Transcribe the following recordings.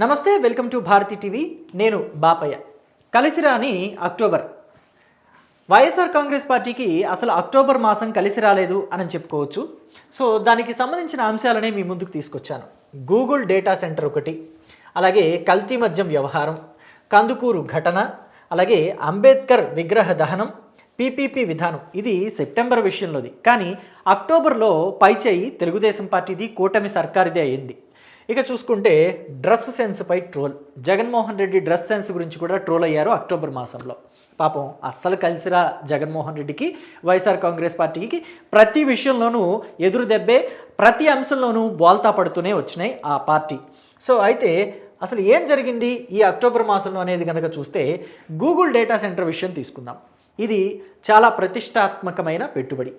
నమస్తే welcome to Bharathi TV. నేను బాపయ్య. కలిసిరాని అక్టోబర్. వైఎస్ఆర్ కాంగ్రెస్ పార్టీకి అసలు అక్టోబర్ మాసం కలిసి రాలేదు అని చెప్పుకోవచ్చు. సో దానికి సంబంధించిన అంశాలనే మీ ముందుకు తీసుకొచ్చాను. గూగుల్ డేటా సెంటర్ ఒకటి అలాగే కల్తీ మద్యం వ్యవహారం కందుకూరు ఘటన అలాగే అంబేద్కర్ విగ్రహ దహనం పీపీపీ విధానం. ఇది సెప్టెంబర్ విషయంలోది. కానీ అక్టోబర్లో పైచేయి తెలుగుదేశం పార్టీది కూటమి సర్కారిదే అయింది. ఇక చూసుకుంటే dress సెన్స్పై troll. Jaganmohan Reddy dress sense గురించి కూడా ట్రోల్ అయ్యారు అక్టోబర్ మాసంలో. పాపం అస్సలు కలిసిరా జగన్మోహన్ రెడ్డికి వైఎస్ఆర్ కాంగ్రెస్ పార్టీకి. ప్రతి విషయంలోనూ ఎదురు దెబ్బే ప్రతి అంశంలోనూ బోల్తా పడుతూనే వచ్చినాయి ఆ పార్టీ. సో అయితే అసలు ఏం జరిగింది ఈ అక్టోబర్ మాసంలో అనేది కనుక చూస్తే గూగుల్ డేటా సెంటర్ విషయం తీసుకుందాం. ఇది చాలా ప్రతిష్టాత్మకమైన పెట్టుబడి.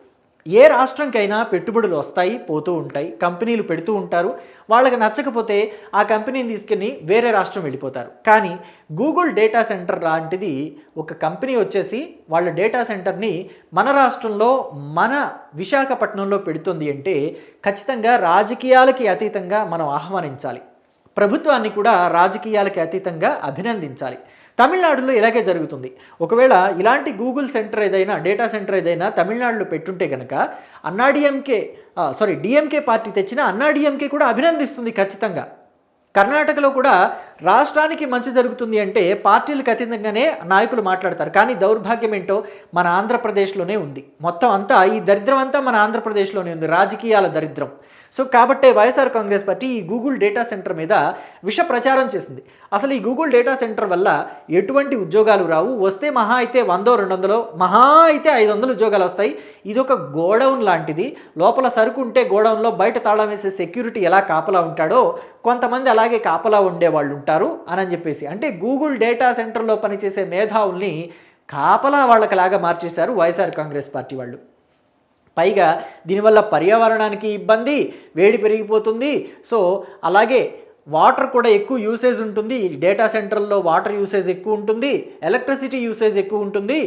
ఏ రాష్ట్రంకైనా పెట్టుబడులు వస్తాయి పోతూ ఉంటాయి కంపెనీలు పెడుతూ ఉంటారు. వాళ్ళకి నచ్చకపోతే ఆ కంపెనీని తీసుకుని వేరే రాష్ట్రం వెళ్ళిపోతారు. కానీ గూగుల్ డేటా సెంటర్ లాంటిది ఒక కంపెనీ వచ్చేసి వాళ్ళ డేటా సెంటర్ని మన రాష్ట్రంలో మన విశాఖపట్నంలో పెడుతుంది అంటే ఖచ్చితంగా రాజకీయాలకి అతీతంగా మనం ఆహ్వానించాలి. ప్రభుత్వాన్ని కూడా రాజకీయాలకి అతీతంగా అభినందించాలి. తమిళనాడులో ఇలాగే జరుగుతుంది. ఒకవేళ ఇలాంటి గూగుల్ సెంటర్ ఏదైనా డేటా సెంటర్ ఏదైనా తమిళనాడులో పెట్టుంటే కనుక అన్నాడీఎంకే సారీ డిఎంకే పార్టీ తెచ్చిన అన్నాడీఎంకే కూడా అభినందిస్తుంది ఖచ్చితంగా. కర్ణాటకలో కూడా రాష్ట్రానికి మంచి జరుగుతుంది అంటే పార్టీలకు అతీతంగానే నాయకులు మాట్లాడతారు. కానీ దౌర్భాగ్యం ఏంటో మన ఆంధ్రప్రదేశ్లోనే ఉంది. మొత్తం అంతా ఈ దరిద్రం అంతా మన ఆంధ్రప్రదేశ్లోనే ఉంది. రాజకీయాల దరిద్రం. సో కాబట్టే వైఎస్ఆర్ కాంగ్రెస్ పార్టీ ఈ గూగుల్ డేటా సెంటర్ మీద విష ప్రచారం చేసింది. అసలు ఈ గూగుల్ డేటా సెంటర్ వల్ల ఎటువంటి ఉద్యోగాలు రావు. వస్తే మహా అయితే వందో రెండు వందలో మహా అయితే ఐదు వందలు ఉద్యోగాలు వస్తాయి. ఇది ఒక గోడౌన్ లాంటిది. లోపల సరుకు ఉంటే గోడౌన్లో బయట తాళం వేసే సెక్యూరిటీ ఎలా కాపలా ఉంటాడో కొంతమంది అలా అలాగే కాపలా ఉండే వాళ్ళు ఉంటారు అని చెప్పేసి. అంటే గూగుల్ డేటా సెంటర్లో పనిచేసే మేధావుల్ని కాపలా వాళ్ళకిలాగా మార్చేశారు వైఎస్ఆర్ కాంగ్రెస్ పార్టీ వాళ్ళు. పైగా దీనివల్ల పర్యావరణానికి ఇబ్బంది వేడి పెరిగిపోతుంది. సో అలాగే వాటర్ కూడా ఎక్కువ యూసేజ్ ఉంటుంది. ఈ డేటా సెంటర్లో వాటర్ యూసేజ్ ఎక్కువ ఉంటుంది. ఎలక్ట్రిసిటీ యూసేజ్ ఎక్కువ ఉంటుంది.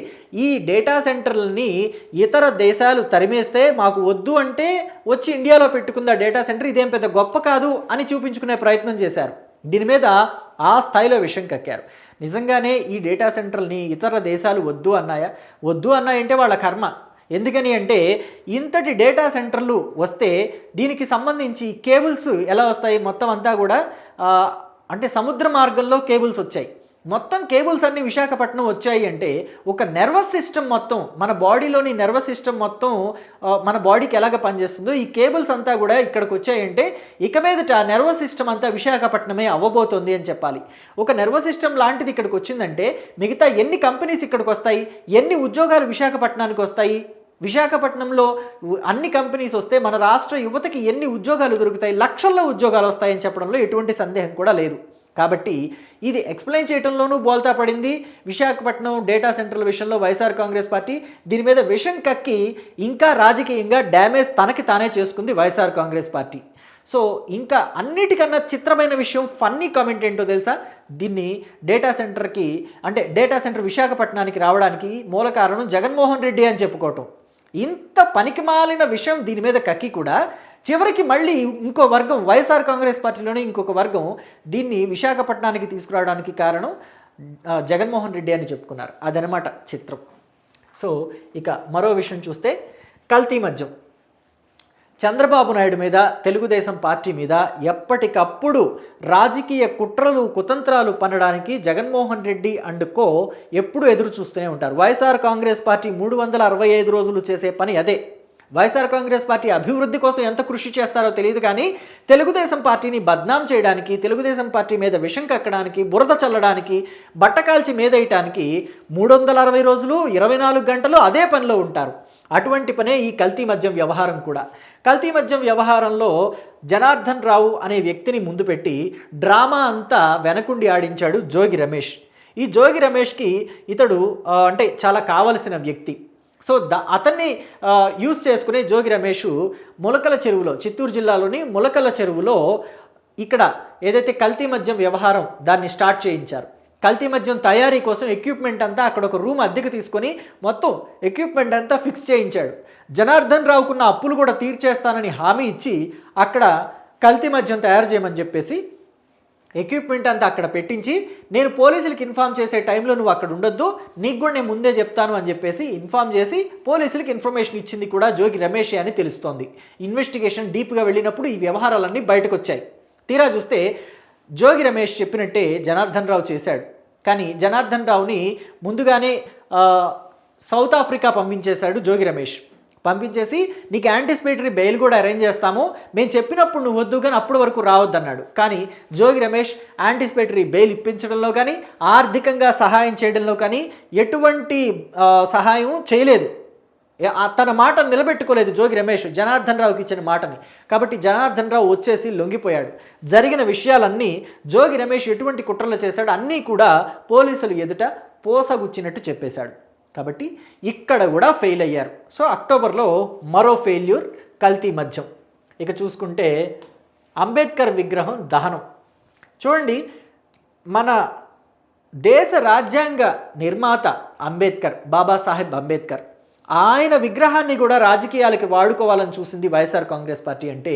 ఈ డేటా సెంటర్లని ఇతర దేశాలు తరిమేస్తే మాకు వద్దు అంటే వచ్చి ఇండియాలో పెట్టుకుంది ఆ డేటా సెంటర్ ఇదేం పెద్ద గొప్ప కాదు అని చూపించుకునే ప్రయత్నం చేశారు. దీని మీద ఆ స్థాయిలో విషయం కక్కారు. నిజంగానే ఈ డేటా సెంటర్ని ఇతర దేశాలు వద్దు అన్నాయా? వద్దు అన్నాయంటే వాళ్ళ కర్మ. ఎందుకని అంటే ఇంతటి డేటా సెంటర్లు వస్తే దీనికి సంబంధించి కేబుల్స్ ఎలా వస్తాయి? మొత్తం అంతా కూడా అంటే సముద్ర మార్గంలో కేబుల్స్ వచ్చాయి. మొత్తం కేబుల్స్ అన్ని విశాఖపట్నం వచ్చాయి అంటే ఒక నర్వస్ సిస్టమ్ మొత్తం మన బాడీలోని నర్వస్ సిస్టమ్ మొత్తం మన బాడీకి ఎలాగ పనిచేస్తుందో ఈ కేబుల్స్ అంతా కూడా ఇక్కడికి వచ్చాయంటే ఇక మీదట నర్వస్ సిస్టమ్ అంతా విశాఖపట్నమే అవ్వబోతోంది అని చెప్పాలి. ఒక నర్వస్ సిస్టమ్ లాంటిది ఇక్కడికి వచ్చిందంటే మిగతా ఎన్ని కంపెనీస్ ఇక్కడికి వస్తాయి ఎన్ని ఉద్యోగాలు విశాఖపట్నానికి వస్తాయి విశాఖపట్నంలో అన్ని కంపెనీస్ వస్తే మన రాష్ట్ర యువతకి ఎన్ని ఉద్యోగాలు దొరుకుతాయి లక్షల్లో ఉద్యోగాలు వస్తాయని చెప్పడంలో ఎటువంటి సందేహం కూడా లేదు. కాబట్టి ఇది ఎక్స్ప్లెయిన్ చేయడంలోనూ బోల్తా పడింది. విశాఖపట్నం డేటా సెంటర్ల విషయంలో వైఎస్ఆర్ కాంగ్రెస్ పార్టీ దీని మీద విషం కక్కి ఇంకా రాజకీయంగా డ్యామేజ్ తనకి తానే చేసుకుంది వైఎస్ఆర్ కాంగ్రెస్ పార్టీ. సో ఇంకా అన్నిటికన్నా చిత్రమైన విషయం ఫన్నీ కామెంట్ ఏంటో తెలుసా? దీన్ని డేటా సెంటర్కి అంటే డేటా సెంటర్ విశాఖపట్నానికి రావడానికి మూల కారణం జగన్మోహన్ రెడ్డి అని చెప్పుకోవటం. ఇంత పనికిమాలిన విషయం దీని మీద కక్కి కూడా చివరికి మళ్ళీ ఇంకో వర్గం వైఎస్ఆర్ కాంగ్రెస్ పార్టీలోనే ఇంకొక వర్గం దీన్ని విశాఖపట్నానికి తీసుకురావడానికి కారణం జగన్మోహన్ రెడ్డి అని చెప్పుకున్నారు. అదనమాట చిత్రం. సో ఇక మరో విషయం చూస్తే కల్తీ మద్యం. చంద్రబాబు నాయుడు మీద తెలుగుదేశం పార్టీ మీద ఎప్పటికప్పుడు రాజకీయ కుట్రలు కుతంత్రాలు పన్నడానికి జగన్మోహన్ రెడ్డి అండ్ కో ఎప్పుడు ఎదురు చూస్తూనే ఉంటారు. వైఎస్ఆర్ కాంగ్రెస్ పార్టీ మూడు వందల అరవై ఐదు రోజులు చేసే పని అదే. వైఎస్ఆర్ కాంగ్రెస్ పార్టీ అభివృద్ధి కోసం ఎంత కృషి చేస్తారో తెలియదు కానీ తెలుగుదేశం పార్టీని బద్నాం చేయడానికి తెలుగుదేశం పార్టీ మీద విషం కక్కడానికి బురద చల్లడానికి బట్టకాల్చి మీదేయటానికి మూడు వందల అరవై రోజులు ఇరవై నాలుగు గంటలు అదే పనిలో ఉంటారు. అటువంటి పనే ఈ కల్తీ మద్యం వ్యవహారం కూడా. కల్తీ మద్యం వ్యవహారంలో జనార్దన్ రావు అనే వ్యక్తిని ముందు పెట్టి డ్రామా అంతా వెనకుండి ఆడించాడు జోగి రమేష్. ఈ జోగి రమేష్కి ఇతడు అంటే చాలా కావలసిన వ్యక్తి. సో ద అతన్ని యూజ్ చేసుకునే జోగి రమేష్ ములకల చెరువులో చిత్తూరు జిల్లాలోని ములకల చెరువులో ఇక్కడ ఏదైతే కల్తీ మద్యం వ్యవహారం దాన్ని స్టార్ట్ చేయించారు. కల్తీ మద్యం తయారీ కోసం ఎక్విప్మెంట్ అంతా అక్కడ ఒక రూమ్ అద్దెకు తీసుకొని మొత్తం ఎక్విప్మెంట్ అంతా ఫిక్స్ చేయించాడు. జనార్దన్ రావుకున్న అప్పులు కూడా తీర్చేస్తానని హామీ ఇచ్చి అక్కడ కల్తీ మద్యం తయారు చేయమని చెప్పేసి ఎక్విప్మెంట్ అంతా అక్కడ పెట్టించి నేను పోలీసులకు ఇన్ఫామ్ చేసే టైంలో నువ్వు అక్కడ ఉండొద్దు నీకు కూడా నేను ముందే చెప్తాను అని చెప్పేసి ఇన్ఫామ్ చేసి పోలీసులకు ఇన్ఫర్మేషన్ ఇచ్చింది కూడా జోగి రమేష్ అని తెలుస్తోంది. ఇన్వెస్టిగేషన్ డీప్గా వెళ్ళినప్పుడు ఈ వ్యవహారాలన్నీ బయటకు వచ్చాయి తీరా చూస్తే జోగి రమేష్ చెప్పినట్టే జనార్దన్ రావు చేశాడు. కానీ జనార్దన్ రావుని ముందుగానే సౌత్ ఆఫ్రికా పంపించేశాడు జోగి రమేష్. పంపించేసి నీకు యాంటిసిపేటరీ బెయిల్ కూడా అరేంజ్ చేస్తాము. మేము చెప్పినప్పుడు నువ్వు వద్దు కానీ అప్పటి వరకు రావద్దన్నాడు. కానీ జోగి రమేష్ యాంటిసిపేటరీ బెయిల్ ఇప్పించడంలో కానీ ఆర్థికంగా సహాయం చేయడంలో కానీ ఎటువంటి సహాయం చేయలేదు. తన మాట నిలబెట్టుకోలేదు జోగి రమేష్ జనార్దన్ రావుకి ఇచ్చిన మాటని. కాబట్టి జనార్దన్ రావు వచ్చేసి లొంగిపోయాడు. జరిగిన విషయాలన్నీ జోగి రమేష్ ఎటువంటి కుట్రలు చేశాడు అన్నీ కూడా పోలీసులు ఎదుట పోసగుచ్చినట్టు చెప్పేశాడు. కాబట్టి ఇక్కడ కూడా ఫెయిల్ అయ్యారు. సో అక్టోబర్లో మరో ఫెయిల్యూర్ కల్తీ మద్యం. ఇక చూసుకుంటే అంబేద్కర్ విగ్రహం దహనం. చూడండి మన దేశ రాజ్యాంగ నిర్మాత అంబేద్కర్ బాబాసాహెబ్ అంబేద్కర్. ఆయన విగ్రహాన్ని కూడా రాజకీయాలకి వాడుకోవాలని చూసింది వైఎస్ఆర్ కాంగ్రెస్ పార్టీ అంటే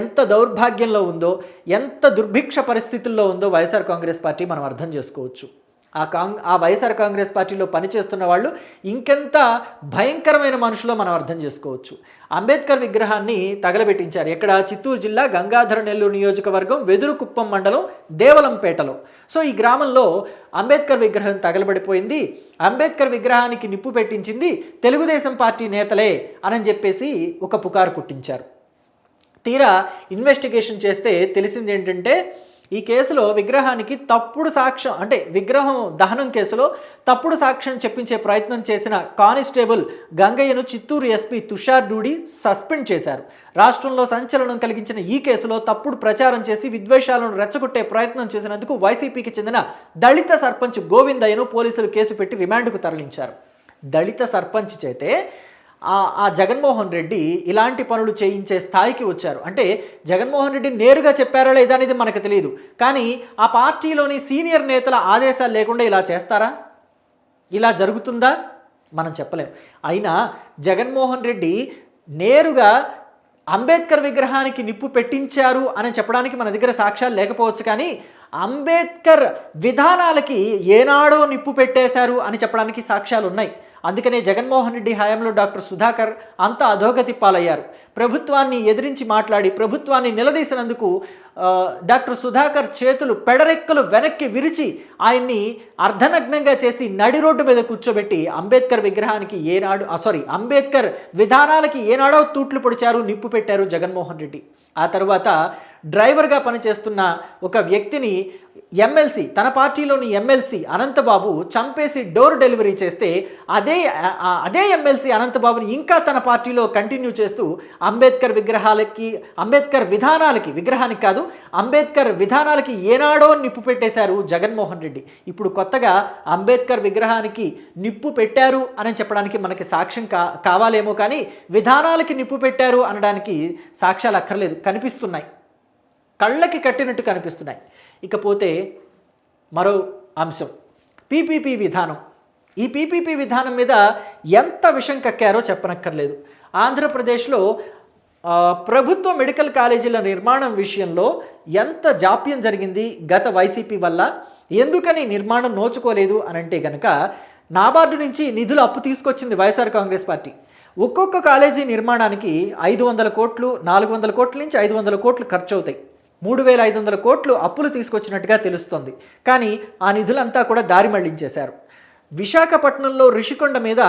ఎంత దౌర్భాగ్యంలో ఉందో ఎంత దుర్భిక్ష పరిస్థితుల్లో ఉందో వైఎస్ఆర్ కాంగ్రెస్ పార్టీ మనం అర్థం చేసుకోవచ్చు. ఆ కాంగ్ ఆ వైఎస్ఆర్ కాంగ్రెస్ పార్టీలో పనిచేస్తున్న వాళ్ళు ఇంకెంత భయంకరమైన మనుషులో మనం అర్థం చేసుకోవచ్చు. అంబేద్కర్ విగ్రహాన్ని తగలబెట్టించారు. ఇక్కడ చిత్తూరు జిల్లా గంగాధర నెల్లూరు నియోజకవర్గం వెదురుకుప్పం మండలం దేవలంపేటలో. సో ఈ గ్రామంలో అంబేద్కర్ విగ్రహం తగలబడిపోయింది. అంబేద్కర్ విగ్రహానికి నిప్పు పెట్టించింది తెలుగుదేశం పార్టీ నేతలే అని చెప్పేసి ఒక పుకారు పుట్టించారు. తీరా ఇన్వెస్టిగేషన్ చేస్తే తెలిసింది ఏంటంటే ఈ కేసులో విగ్రహానికి తప్పుడు సాక్ష్యం అంటే విగ్రహం దహనం కేసులో తప్పుడు సాక్ష్యం చెప్పించే ప్రయత్నం చేసిన కానిస్టేబుల్ గంగయ్యను చిత్తూరు ఎస్పీ తుషార్ డూడి సస్పెండ్ చేశారు. రాష్ట్రంలో సంచలనం కలిగించిన ఈ కేసులో తప్పుడు ప్రచారం చేసి విద్వేషాలను రెచ్చగొట్టే ప్రయత్నం చేసినందుకు వైసీపీకి చెందిన దళిత సర్పంచ్ గోవిందయ్యను పోలీసులు కేసు పెట్టి రిమాండ్కు తరలించారు. దళిత సర్పంచ్ చేతే ఆ జగన్మోహన్ రెడ్డి ఇలాంటి పనులు చేయించే స్థాయికి వచ్చారు. అంటే జగన్మోహన్ రెడ్డి నేరుగా చెప్పారా లేదా అనేది మనకు తెలియదు కానీ ఆ పార్టీలోని సీనియర్ నేతల ఆదేశాలు లేకుండా ఇలా చేస్తారా? ఇలా జరుగుతుందా? మనం చెప్పలేం. అయినా జగన్మోహన్ రెడ్డి నేరుగా అంబేద్కర్ విగ్రహానికి నిప్పు పెట్టించారు అని చెప్పడానికి మన దగ్గర సాక్ష్యాలు లేకపోవచ్చు కానీ అంబేద్కర్ విధానాలకి ఏనాడో నిప్పు పెట్టేశారు అని చెప్పడానికి సాక్ష్యాలు ఉన్నాయి అందుకనే జగన్మోహన్ రెడ్డి హయాంలో డాక్టర్ సుధాకర్ అంత అధోగతి పాలయ్యారు ప్రభుత్వాన్ని ఎదిరించి మాట్లాడి ప్రభుత్వాన్ని నిలదీసినందుకు డాక్టర్ సుధాకర్ చేతులు పెడరెక్కలు వెనక్కి విరిచి ఆయన్ని అర్ధనగ్నంగా చేసి నడి రోడ్డు మీద కూర్చోబెట్టి అంబేద్కర్ విగ్రహానికి ఏనాడు సారీ అంబేద్కర్ విధానాలకి ఏనాడో తూట్లు పొడిచారు నిప్పు పెట్టారు జగన్మోహన్ రెడ్డి. ఆ తర్వాత డ్రైవర్గా పనిచేస్తున్న ఒక వ్యక్తిని ఎమ్మెల్సీ తన పార్టీలోని ఎమ్మెల్సీ అనంతబాబు చంపేసి డోర్ డెలివరీ చేస్తే అదే అదే ఎమ్మెల్సీ అనంతబాబుని ఇంకా తన పార్టీలో కంటిన్యూ చేస్తూ అంబేద్కర్ విగ్రహాలకి అంబేద్కర్ విధానాలకి విగ్రహానికి కాదు అంబేద్కర్ విధానాలకి ఏనాడో నిప్పు పెట్టేశారు జగన్మోహన్ రెడ్డి. ఇప్పుడు కొత్తగా అంబేద్కర్ విగ్రహానికి నిప్పు పెట్టారు అని చెప్పడానికి మనకి సాక్ష్యం కా కావాలేమో కానీ విధానాలకి నిప్పు పెట్టారు అనడానికి సాక్ష్యాలు అక్కర్లేదు కనిపిస్తున్నాయి. కళ్ళకి కట్టినట్టు కనిపిస్తున్నాయి. ఇకపోతే మరో అంశం. పీపీపీ విధానం. ఈ పీపీపీ విధానం మీద ఎంత విషం కక్కారో చెప్పనక్కర్లేదు. ఆంధ్రప్రదేశ్లో ప్రభుత్వ మెడికల్ కాలేజీల నిర్మాణం విషయంలో ఎంత జాప్యం జరిగింది గత వైసీపీ వల్ల? ఎందుకని నిర్మాణం నోచుకోలేదు అని అంటే కనుక నాబార్డు నుంచి నిధులు అప్పు తీసుకొచ్చింది వైఎస్ఆర్ కాంగ్రెస్ పార్టీ. ఒక్కొక్క కాలేజీ నిర్మాణానికి ఐదు వందల కోట్లు నాలుగు వందల కోట్ల నుంచి ఐదు వందల కోట్లు ఖర్చు అవుతాయి మూడు వేల ఐదు వందల కోట్లు అప్పులు తీసుకొచ్చినట్టుగా తెలుస్తోంది. కానీ ఆ నిధులంతా కూడా దారి మళ్ళించేశారు. విశాఖపట్నంలో రిషికొండ మీద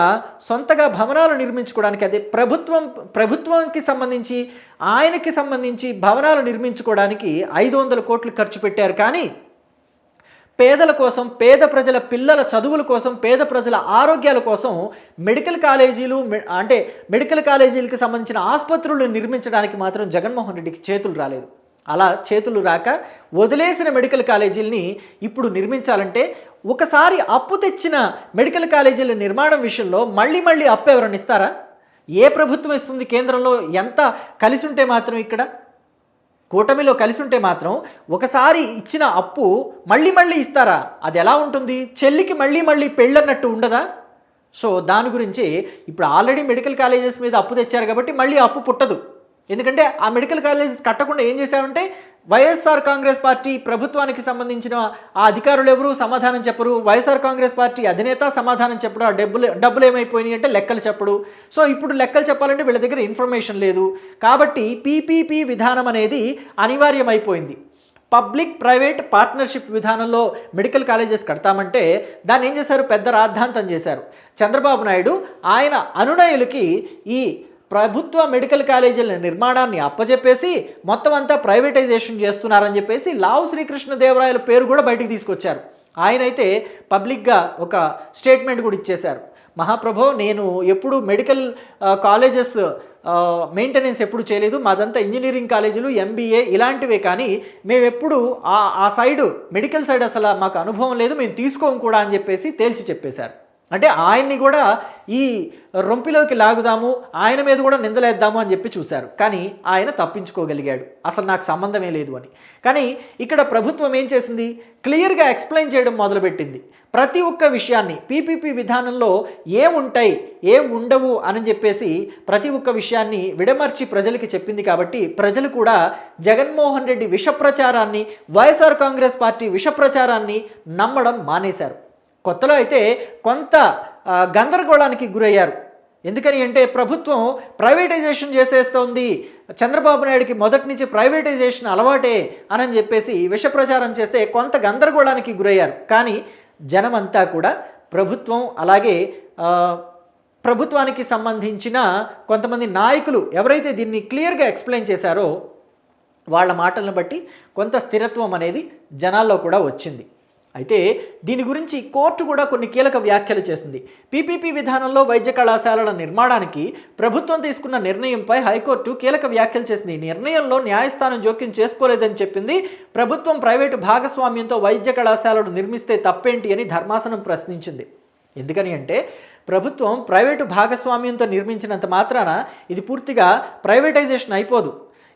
సొంతగా భవనాలు నిర్మించుకోవడానికి అదే ప్రభుత్వం ప్రభుత్వానికి సంబంధించి ఆయనకి సంబంధించి భవనాలు నిర్మించుకోవడానికి ఐదు వందల కోట్లు ఖర్చు పెట్టారు. కానీ పేదల కోసం పేద ప్రజల పిల్లల చదువుల కోసం పేద ప్రజల ఆరోగ్యాల కోసం మెడికల్ కాలేజీలు అంటే మెడికల్ కాలేజీలకు సంబంధించిన ఆసుపత్రులు నిర్మించడానికి మాత్రం జగన్మోహన్ రెడ్డికి చేతులు రాలేదు. అలా చేతులు రాక వదిలేసిన మెడికల్ కాలేజీలని ఇప్పుడు నిర్మించాలంటే ఒకసారి అప్పు తెచ్చిన మెడికల్ కాలేజీల నిర్మాణం విషయంలో మళ్ళీ మళ్ళీ అప్పు ఎవరైనా ఇస్తారా? ఏ ప్రభుత్వం ఇస్తుంది కేంద్రంలో? ఎంత కలిసి ఉంటే మాత్రం ఇక్కడ? కూటమిలో కలిసి ఉంటే మాత్రం ఒకసారి ఇచ్చిన అప్పు మళ్ళీ మళ్ళీ ఇస్తారా? అది ఎలా ఉంటుంది? చెల్లికి మళ్ళీ మళ్ళీ పెళ్ళన్నట్టు ఉండదా? సో దాని గురించి ఇప్పుడు ఆల్రెడీ మెడికల్ కాలేజెస్ మీద అప్పు తెచ్చారు కాబట్టి మళ్ళీ అప్పు పుట్టదు. ఎందుకంటే ఆ మెడికల్ కాలేజెస్ కట్టకుండా ఏం చేశామంటే వైఎస్ఆర్ కాంగ్రెస్ పార్టీ ప్రభుత్వానికి సంబంధించిన ఆ అధికారులు ఎవరు సమాధానం చెప్పరు. వైఎస్ఆర్ కాంగ్రెస్ పార్టీ అధినేత సమాధానం చెప్పడు. ఆ డబ్బులు డబ్బులు ఏమైపోయినాయి అంటే లెక్కలు చెప్పడు. సో ఇప్పుడు లెక్కలు చెప్పాలంటే వీళ్ళ దగ్గర ఇన్ఫర్మేషన్ లేదు. కాబట్టి పీపీపీ విధానం అనేది అనివార్యమైపోయింది. పబ్లిక్ ప్రైవేట్ పార్ట్నర్షిప్ విధానంలో మెడికల్ కాలేజెస్ కడతామంటే దాన్ని ఏం చేశారు? పెద్ద రాద్ధాంతం చేశారు. చంద్రబాబు నాయుడు ఆయన అనునయులకి ఈ ప్రభుత్వ మెడికల్ కాలేజీల నిర్మాణాన్ని అప్పచెప్పేసి మొత్తం అంతా ప్రైవేటైజేషన్ చేస్తున్నారని చెప్పేసి లావు శ్రీకృష్ణదేవరాయల పేరు కూడా బయటికి తీసుకొచ్చారు. ఆయనైతే పబ్లిక్గా ఒక స్టేట్మెంట్ కూడా ఇచ్చేశారు. మహాప్రభో నేను ఎప్పుడు మెడికల్ కాలేజెస్ మెయింటెనెన్స్ ఎప్పుడు చేయలేదు. మాదంతా ఇంజనీరింగ్ కాలేజీలు ఎంబీఏ ఇలాంటివే కానీ మేము ఎప్పుడు ఆ ఆ సైడ్ మెడికల్ సైడ్ అసలు మాకు అనుభవం లేదు. మేము తీసుకోము కూడా అని చెప్పేసి తేల్చి చెప్పేశారు. అంటే ఆయన్ని కూడా ఈ రొంపిలోకి లాగుదాము ఆయన మీద కూడా నిందలేద్దాము అని చెప్పి చూశారు. కానీ ఆయన తప్పించుకోగలిగాడు. అసలు నాకు సంబంధమే లేదు అని. కానీ ఇక్కడ ప్రభుత్వం ఏం చేసింది? క్లియర్గా ఎక్స్ప్లెయిన్ చేయడం మొదలుపెట్టింది. ప్రతి ఒక్క విషయాన్ని పీపీపీ విధానంలో ఏముంటాయి ఏం ఉండవు అని చెప్పేసి ప్రతి ఒక్క విషయాన్ని విడమర్చి ప్రజలకి చెప్పింది కాబట్టి ప్రజలు కూడా జగన్మోహన్ రెడ్డి విష ప్రచారాన్ని వైఎస్ఆర్ కాంగ్రెస్ పార్టీ విష ప్రచారాన్ని నమ్మడం మానేశారు. కొత్తలో అయితే కొంత గందరగోళానికి గురయ్యారు. ఎందుకని అంటే ప్రభుత్వం ప్రైవేటైజేషన్ చేసేస్తోంది. చంద్రబాబు నాయుడికి మొదటి నుంచి ప్రైవేటైజేషన్ అలవాటే అని చెప్పేసి విష ప్రచారం చేస్తే కొంత గందరగోళానికి గురయ్యారు. కానీ జనమంతా కూడా ప్రభుత్వం అలాగే ప్రభుత్వానికి సంబంధించిన కొంతమంది నాయకులు ఎవరైతే దీన్ని క్లియర్గా ఎక్స్ప్లెయిన్ చేశారో వాళ్ళ మాటలను బట్టి కొంత స్థిరత్వం అనేది జనాల్లో కూడా వచ్చింది. అయితే దీని గురించి కోర్టు కూడా కొన్ని కీలక వ్యాఖ్యలు చేసింది. పీపీపీ విధానంలో వైద్య కళాశాలల నిర్మాణానికి ప్రభుత్వం తీసుకున్న నిర్ణయంపై హైకోర్టు కీలక వ్యాఖ్యలు చేసింది. ఈ నిర్ణయంలో న్యాయస్థానం జోక్యం చేసుకోలేదని చెప్పింది. ప్రభుత్వం ప్రైవేటు భాగస్వామ్యంతో వైద్య కళాశాలలు నిర్మిస్తే తప్పేంటి అని ధర్మాసనం ప్రశ్నించింది. ఎందుకని అంటే ప్రభుత్వం ప్రైవేటు భాగస్వామ్యంతో నిర్మించినంత మాత్రాన ఇది పూర్తిగా ప్రైవేటైజేషన్ అయిపోదు.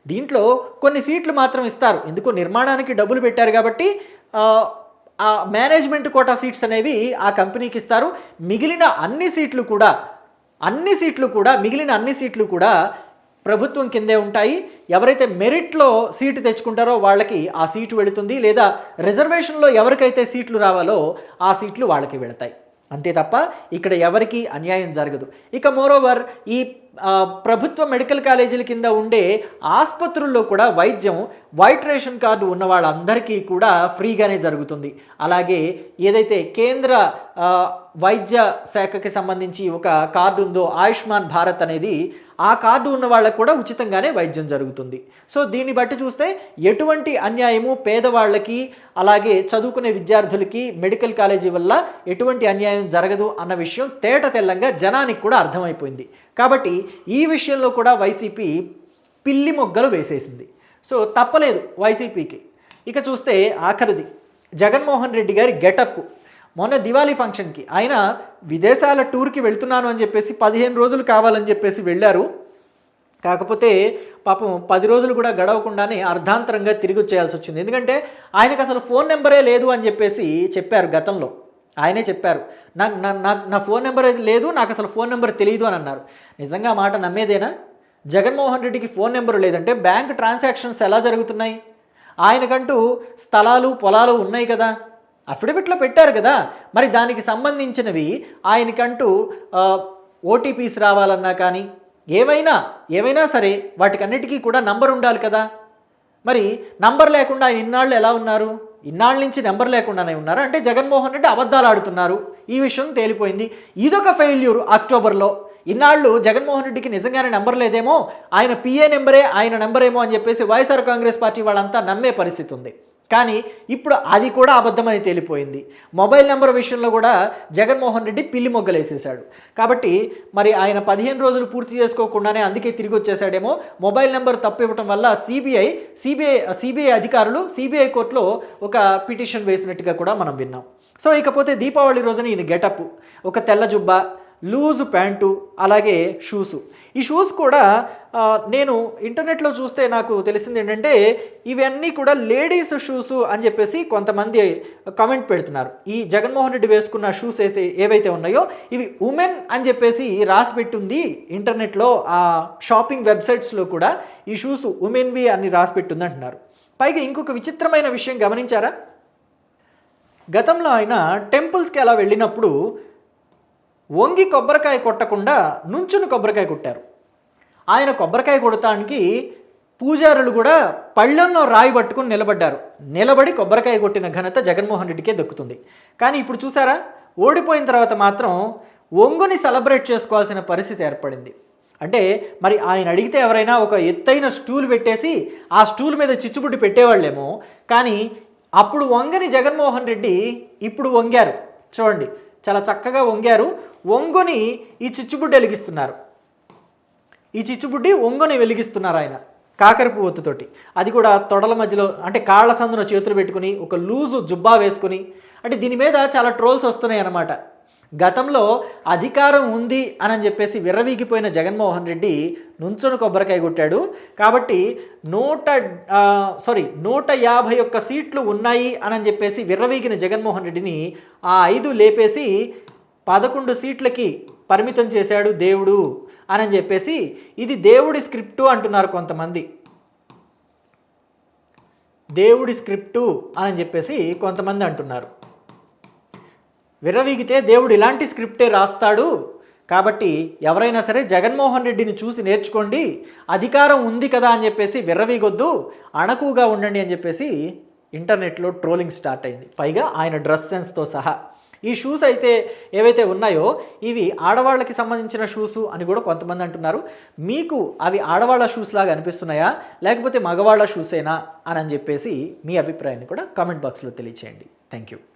దీంట్లో కొన్ని సీట్లు మాత్రం ఇస్తారు. ఎందుకు నిర్మాణానికి డబ్బులు పెట్టారు కాబట్టి ఆ, మేనేజ్మెంట్ కోటా సీట్స్ అనేవి ఆ కంపెనీకి ఇస్తారు. మిగిలిన అన్ని సీట్లు కూడా అన్ని సీట్లు కూడా మిగిలిన అన్ని సీట్లు కూడా ప్రభుత్వం కిందే ఉంటాయి. ఎవరైతే మెరిట్లో సీటు తెచ్చుకుంటారో వాళ్ళకి ఆ సీటు వెళుతుంది. లేదా రిజర్వేషన్లో ఎవరికైతే సీట్లు రావాలో ఆ సీట్లు వాళ్ళకి వెళతాయి. అంతే తప్ప ఇక్కడ ఎవరికి అన్యాయం జరగదు. ఇక మోరోవర్ ఈ ప్రభుత్వ మెడికల్ కాలేజీల కింద ఉండే ఆసుపత్రుల్లో కూడా వైద్యం వైట్ రేషన్ కార్డు ఉన్న వాళ్ళందరికీ కూడా ఫ్రీగానే జరుగుతుంది. అలాగే ఏదైతే కేంద్ర వైద్య శాఖకి సంబంధించి ఒక కార్డు ఉందో ఆయుష్మాన్ భారత్ అనేది ఆ కార్డు ఉన్న వాళ్ళకు కూడా ఉచితంగానే వైద్యం జరుగుతుంది. సో దీన్ని బట్టి చూస్తే ఎటువంటి అన్యాయము పేదవాళ్ళకి అలాగే చదువుకునే విద్యార్థులకి మెడికల్ కాలేజీ వల్ల ఎటువంటి అన్యాయం జరగదు అన్న విషయం తేట తెల్లంగా జనానికి కూడా అర్థమైపోయింది. కాబట్టి ఈ విషయంలో కూడా వైసీపీ పిల్లి మొగ్గలు వేసేసింది. సో తప్పలేదు వైసీపీకి. ఇక చూస్తే ఆఖరిది. జగన్మోహన్ రెడ్డి గారి గెటప్ మొన్న దివాళీ ఫంక్షన్కి. ఆయన విదేశాల టూర్కి వెళ్తున్నాను అని చెప్పేసి పదిహేను రోజులు కావాలని చెప్పేసి వెళ్ళారు. కాకపోతే పాపం పది రోజులు కూడా గడవకుండానే అర్ధాంతరంగా తిరిగి వచ్చేయాల్సి వచ్చింది. ఎందుకంటే ఆయనకు అసలు ఫోన్ నెంబరే లేదు అని చెప్పేసి చెప్పారు గతంలో. ఆయనే చెప్పారు నాకు నా నా- నా ఫోన్ నెంబర్ లేదు నాకు అసలు ఫోన్ నెంబర్ తెలియదు అని అన్నారు. నిజంగా మాట నమ్మేదేనా? జగన్మోహన్ రెడ్డికి ఫోన్ నెంబర్ లేదంటే బ్యాంక్ ట్రాన్సాక్షన్స్ ఎలా జరుగుతున్నాయి? ఆయనకంటూ స్థలాలు పొలాలు ఉన్నాయి కదా. అఫిడవిట్లో పెట్టారు కదా. మరి దానికి సంబంధించినవి ఆయనకంటూ ఓటీపీస్ రావాలన్నా కానీ ఏమైనా ఏవైనా సరే వాటికన్నిటికీ కూడా నంబర్ ఉండాలి కదా. మరి నంబర్ లేకుండా ఆయన ఇన్నాళ్ళు ఎలా ఉన్నారు? ఇన్నాళ్ళ నుంచి నెంబర్ లేకుండానే ఉన్నారు? అంటే జగన్మోహన్ రెడ్డి అబద్ధాలు ఆడుతున్నారు. ఈ విషయం తేలిపోయింది. ఇదొక ఫెయిల్యూర్ అక్టోబర్లో. ఇన్నాళ్ళు జగన్మోహన్ రెడ్డికి నిజంగానే నెంబర్ లేదేమో? ఆయన పిఏ నెంబరే ఆయన నెంబరేమో అని చెప్పేసి వైఎస్ఆర్ కాంగ్రెస్ పార్టీ వాళ్ళంతా నమ్మే పరిస్థితి ఉంది. కానీ ఇప్పుడు అది కూడా అబద్ధమని తేలిపోయింది. మొబైల్ నెంబర్ విషయంలో కూడా జగన్మోహన్ రెడ్డి పిల్లి మొగ్గలేసేశాడు. కాబట్టి మరి ఆయన పదిహేను రోజులు పూర్తి చేసుకోకుండానే అందుకే తిరిగి వచ్చేసాడేమో మొబైల్ నెంబర్ తప్పు ఇవ్వటం వల్ల సిబిఐ సిబిఐ సిబిఐ అధికారులు సిబిఐ కోర్టులో ఒక పిటిషన్ వేసినట్టుగా కూడా మనం విన్నాం. సో ఇకపోతే దీపావళి రోజున ఈయన గెటప్. ఒక తెల్ల జుబ్బ లూజ్ ప్యాంటు అలాగే షూసు. ఈ షూస్ కూడా నేను ఇంటర్నెట్లో చూస్తే నాకు తెలిసింది ఏంటంటే ఇవన్నీ కూడా లేడీస్ షూస్ అని చెప్పేసి కొంతమంది కామెంట్ పెడుతున్నారు. ఈ జగన్మోహన్ రెడ్డి వేసుకున్న షూస్ అయితే ఏవైతే ఉన్నాయో ఇవి ఉమెన్ అని చెప్పేసి రాసి పెట్టుంది ఇంటర్నెట్లో ఆ షాపింగ్ వెబ్సైట్స్లో కూడా ఈ షూస్ ఉమెన్వి అని రాసి పెట్టుంది అంటున్నారు. పైగా ఇంకొక విచిత్రమైన విషయం గమనించారా? గతంలో ఆయన టెంపుల్స్కి అలా వెళ్ళినప్పుడు వంగి కొబ్బరికాయ కొట్టకుండా నుంచుని కొబ్బరికాయ కొట్టారు. ఆయన కొబ్బరికాయ కొడటానికి పూజారులు కూడా పళ్ళెంలో రాయి పట్టుకుని నిలబడ్డారు. నిలబడి కొబ్బరికాయ కొట్టిన ఘనత జగన్మోహన్ రెడ్డికే దక్కుతుంది. కానీ ఇప్పుడు చూసారా? ఓడిపోయిన తర్వాత మాత్రం ఒంగుని సెలబ్రేట్ చేసుకోవాల్సిన పరిస్థితి ఏర్పడింది. అంటే మరి ఆయన అడిగితే ఎవరైనా ఒక ఎత్తైన స్టూల్ పెట్టేసి ఆ స్టూల్ మీద చిచ్చుబుడ్డి పెట్టేవాళ్ళేమో. కానీ అప్పుడు వంగని జగన్మోహన్ రెడ్డి ఇప్పుడు వంగారు. చూడండి చాలా చక్కగా వంగారు. వంగుని ఈ చిచ్చుబుడ్డి వెలిగిస్తున్నారు. ఈ చిచ్చుబుడ్డి వంగుని వెలిగిస్తున్నారు ఆయన కాకరపు ఒత్తుతోటి అది కూడా తొడల మధ్యలో అంటే కాళ్ళ సందున చేతులు పెట్టుకుని ఒక లూజు జుబ్బా వేసుకుని అంటే దీని మీద చాలా ట్రోల్స్ వస్తున్నాయి అన్నమాట గతంలో అధికారం ఉంది అని చెప్పేసి విర్రవీగిపోయిన జగన్మోహన్ రెడ్డి నుంచుని కొబ్బరికాయ కొట్టాడు. కాబట్టి నూట సారీ నూట యాభై ఒక్క సీట్లు ఉన్నాయి అని చెప్పేసి విర్రవీగిన జగన్మోహన్ రెడ్డిని ఆ ఐదు లేపేసి పదకొండు సీట్లకి పరిమితం చేశాడు దేవుడు అని చెప్పేసి ఇది దేవుడి స్క్రిప్టు అంటున్నారు కొంతమంది. దేవుడి స్క్రిప్టు అని చెప్పేసి కొంతమంది అంటున్నారు. విర్రవీగితే దేవుడు ఇలాంటి స్క్రిప్టే రాస్తాడు. కాబట్టి ఎవరైనా సరే జగన్మోహన్ రెడ్డిని చూసి నేర్చుకోండి. అధికారం ఉంది కదా అని చెప్పేసి విర్రవీగొద్దు అణకుగా ఉండండి అని చెప్పేసి ఇంటర్నెట్లో ట్రోలింగ్ స్టార్ట్ అయింది. పైగా ఆయన డ్రెస్ సెన్స్తో సహా. ఈ షూస్ అయితే ఏవైతే ఉన్నాయో ఇవి ఆడవాళ్ళకి సంబంధించిన షూస్ అని కూడా కొంతమంది అంటున్నారు. మీకు అవి ఆడవాళ్ళ షూస్ లాగా అనిపిస్తున్నాయా? లేకపోతే మగవాళ్ళ షూసేనా? అని అని చెప్పేసి మీ అభిప్రాయాన్ని కూడా కామెంట్ బాక్స్లో తెలియచేయండి. Thank you.